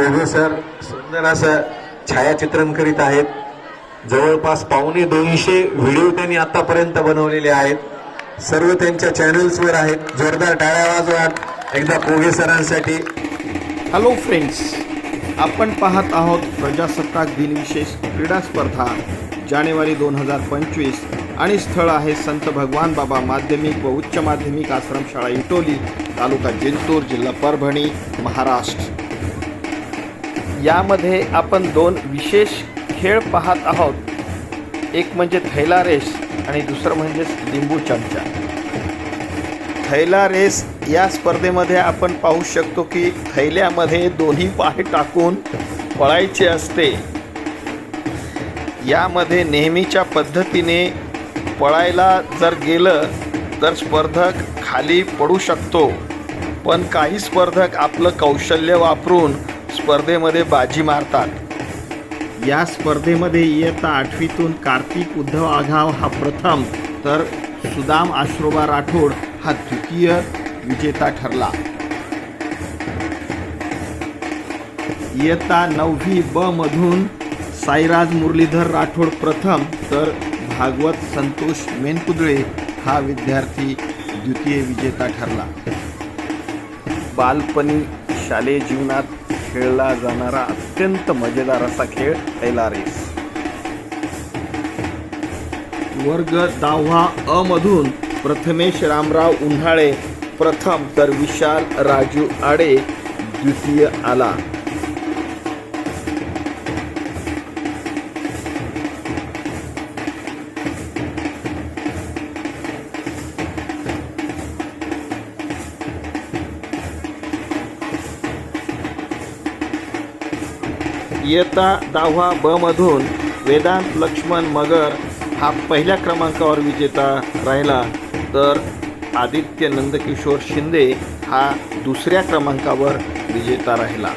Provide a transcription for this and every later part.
Koge sir सुंदर असं छायाचित्रण करीत आहेत. जवळपास पावणे दोनशे व्हिडिओ त्यांनी आतापर्यंत बनवलेले आहेत. सर्व त्यांच्या चॅनल्सवर आहेत. जोरदार टाळ्या वाजवात. एकदा कोगे सरांसाठी. हॅलो फ्रेंड्स आपण पाहत आहोत प्रजासत्ताक दिनविशेष क्रीडा स्पर्धा. जानेवारी दोन हजार पंचवीस. आणि स्थळ आहे संत भगवान बाबा माध्यमिक व उच्च माध्यमिक आश्रमशाळा इटोली तालुका जिंतूर जिल्हा परभणी महाराष्ट्र. यामध्ये आपण दोन विशेष खेळ पाहत आहोत. एक म्हणजे थैला रेस आणि दुसरं म्हणजे लिंबू चमचा. थैला रेस या स्पर्धेमध्ये आपण पाहू शकतो की थैल्यामध्ये दोन्ही पाय टाकून पळायचे असते. यामध्ये नेहमीच्या पद्धतीने पळायला जर गेलं तर स्पर्धक खाली पडू शकतो. पण काही स्पर्धक आपलं कौशल्य वापरून स्पर्धेमध्ये बाजी मारतात. या स्पर्धेमध्ये इयत्ता आठवीतून कार्तिक उद्धव आघाव हा प्रथम तर सुदाम आश्रोबा राठोड हा द्वितीय विजेता ठरला. इयत्ता नववी ब मधून साईराज मुरलीधर राठोड प्रथम तर भागवत संतोष मेनकुदळे हा विद्यार्थी द्वितीय विजेता ठरला. बालपणी शालेय जीवनात खेळला जाणारा अत्यंत मजेदार असा खेळ थैला रेस वर्ग दहावा अ मधून प्रथमेश रामराव उन्हाळे प्रथम तर विशाल राजू आडे द्वितीय आला. इयत्ता दहावा ब मधून वेदांत लक्ष्मण मगर हा पहिल्या क्रमांकावर विजेता राहिला. तर आदित्य नंदकिशोर शिंदे हा दुसऱ्या क्रमांकावर विजेता राहिला.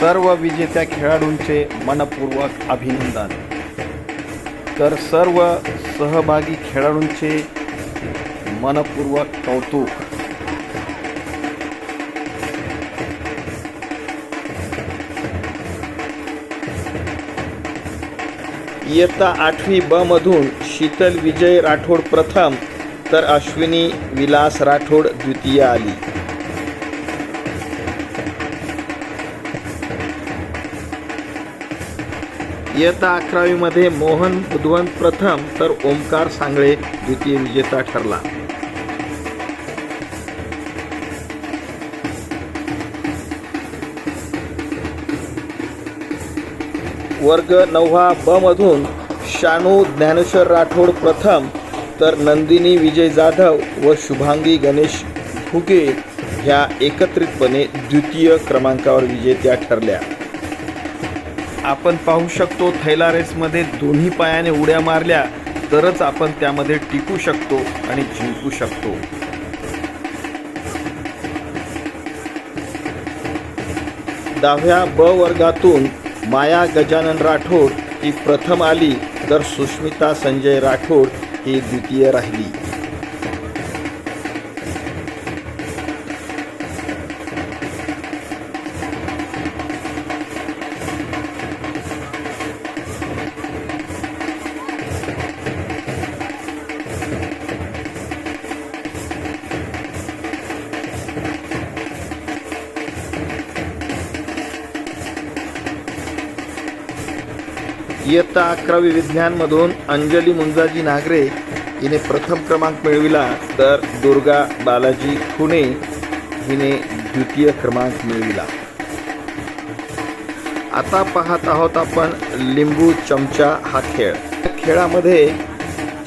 सर्व विजेत्या खेळाडूंचे मनपूर्वक अभिनंदन. तर सर्व सहभागी खेळाडूंचे मनपूर्वक कौतुक. इयत्ता आठवी बमधून शीतल विजय राठोड प्रथम तर अश्विनी विलास राठोड द्वितीय आली. इयत्ता अकरावीमध्ये मोहन बुधवंत प्रथम तर ओमकार सांगळे द्वितीय विजेता ठरला. वर्ग नववा ब मधून शानू ज्ञानेश्वर राठोड प्रथम तर नंदिनी विजय जाधव व शुभांगी गणेश फुगे ह्या एकत्रितपणे द्वितीय क्रमांकावर विजेत्या ठरल्या. आपण पाहू शकतो थैला रेसमध्ये दोन्ही पायाने उड्या मारल्या तरच आपण त्यामध्ये टिकू शकतो आणि जिंकू शकतो. दहाव्या ब वर्गातून माया गजानन राठोड ही प्रथम आली तर सुष्मिता संजय राठोड ही द्वितीय राहिली. इयत्ता अकरावी विज्ञानमधून अंजली मुंजाजी नागरे हिने प्रथम क्रमांक मिळविला तर दुर्गा बालाजी खुणे हिने द्वितीय क्रमांक मिळविला. आता पाहत आहोत आपण लिंबू चमचा हा खेळ. खेळामध्ये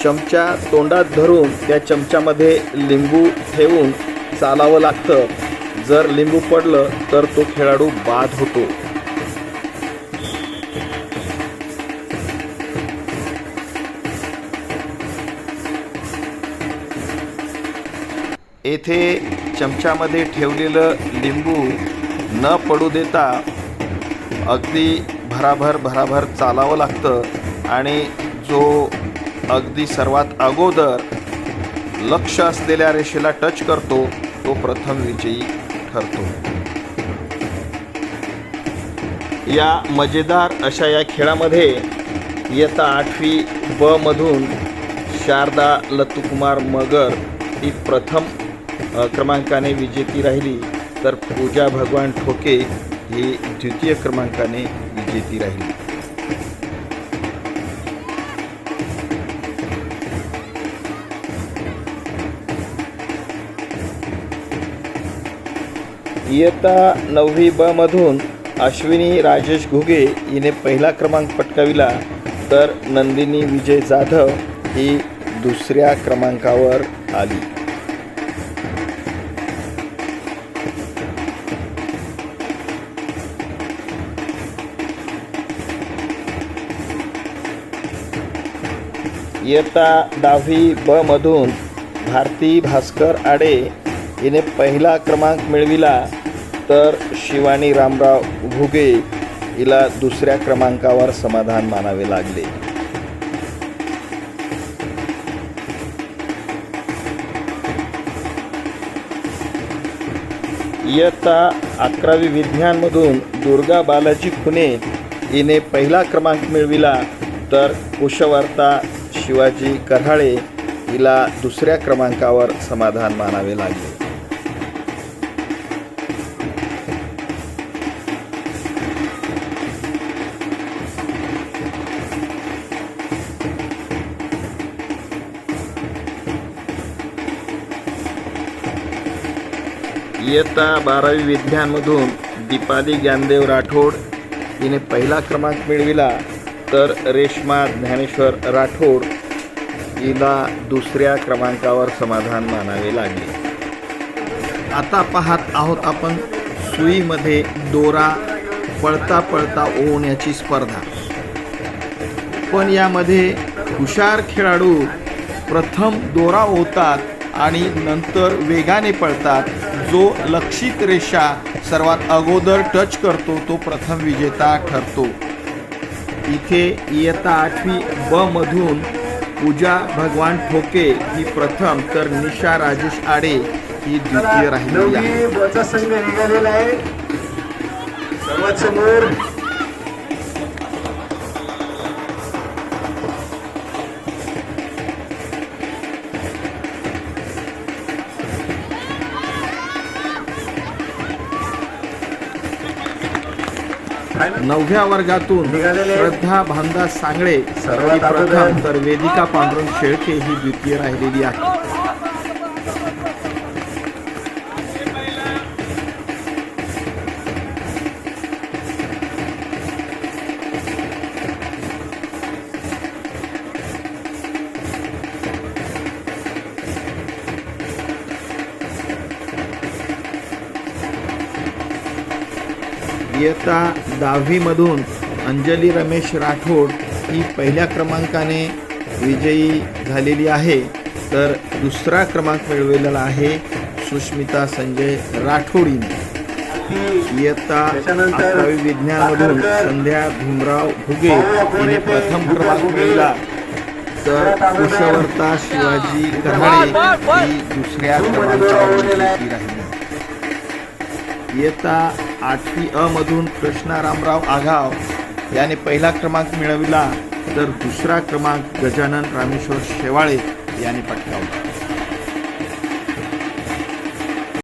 चमचा तोंडात धरून त्या चमच्यामध्ये लिंबू ठेवून चालावं लागतं. जर लिंबू पडलं तर तो खेळाडू बाद होतो. येथे चमच्यामध्ये ठेवलेलं लिंबू न पडू देता अगदी भराभर भराभर चालावं लागतं आणि जो अगदी सर्वात अगोदर लक्ष असलेल्या रेषेला टच करतो तो प्रथम विजयी ठरतो. या मजेदार अशा या खेळामध्ये इयत्ता आठवी ब मधून शारदा लतुकुमार मगर ही प्रथम क्रमांकाने विजेती राहिली तर पूजा भगवान ठोके ही द्वितीय क्रमांकाने विजेती राहिली. इयत्ता नववी ब मधून अश्विनी राजेश घुगे हिने पहिला क्रमांक पटकाविला तर नंदिनी विजय जाधव ही दुसऱ्या क्रमांकावर आली. इयत्ता दहावी बमधून भारती भास्कर आडे हिने पहिला क्रमांक मिळविला तर शिवानी रामराव घुगे हिला दुसऱ्या क्रमांकावर समाधान मानावे लागले. इयत्ता अकरावी विज्ञानमधून दुर्गा बालाजी खुने हिने पहिला क्रमांक मिळविला तर कुशवार्ता शिवाजी कऱ्हाळे हिला दुसऱ्या क्रमांकावर समाधान मानावे लागले. इयत्ता बारावी विद्यांमधून दीपाली ज्ञानदेव राठोड हिने पहिला क्रमांक मिळविला तर रेश्मा ज्ञानेश्वर राठोड हिला दुसऱ्या क्रमांकावर समाधान मानावे लागले. आता पाहत आहोत आपण सुईमध्ये दोरा पळता पळता ओवण्याची स्पर्धा. पण यामध्ये हुशार खेळाडू प्रथम दोरा ओवतात आणि नंतर वेगाने पळतात. जो लक्षित रेषा सर्वात अगोदर टच करतो तो प्रथम विजेता ठरतो. इथे इयत्ता आठवी ब मधून पूजा भगवान ठोके ही प्रथम तर निशा राजेश आडे ही द्वितीय राहिली संघ निघालेला आहे. सर्वात समोर नवव्या वर्गातून. श्रद्धा भांदा सांगळे सर्वात प्रथम. तर वेदिका पांडुरंग शेळके ही द्वितीय राहिलेली आहे इयत्ता दहावीमधून अंजली रमेश राठोड ही पहिल्या क्रमांकाने विजयी झालेली आहे. तर दुसरा क्रमांक मिळवलेला आहे सुष्मिता संजय राठोडीने. इयत्ता अकरावी विज्ञानमधून संध्या भीमराव भुगे हिने प्रथम क्रमांक मिळवला. तर कुशवर्ता शिवाजी कराळे ही दुसऱ्या क्रमांकावर राहिली इयत्ता आठवी अ मधून कृष्णा रामराव आघाव याने पहिला क्रमांक मिळविला. तर दुसरा क्रमांक गजानन रामेश्वर शेवाळे याने पटकावला.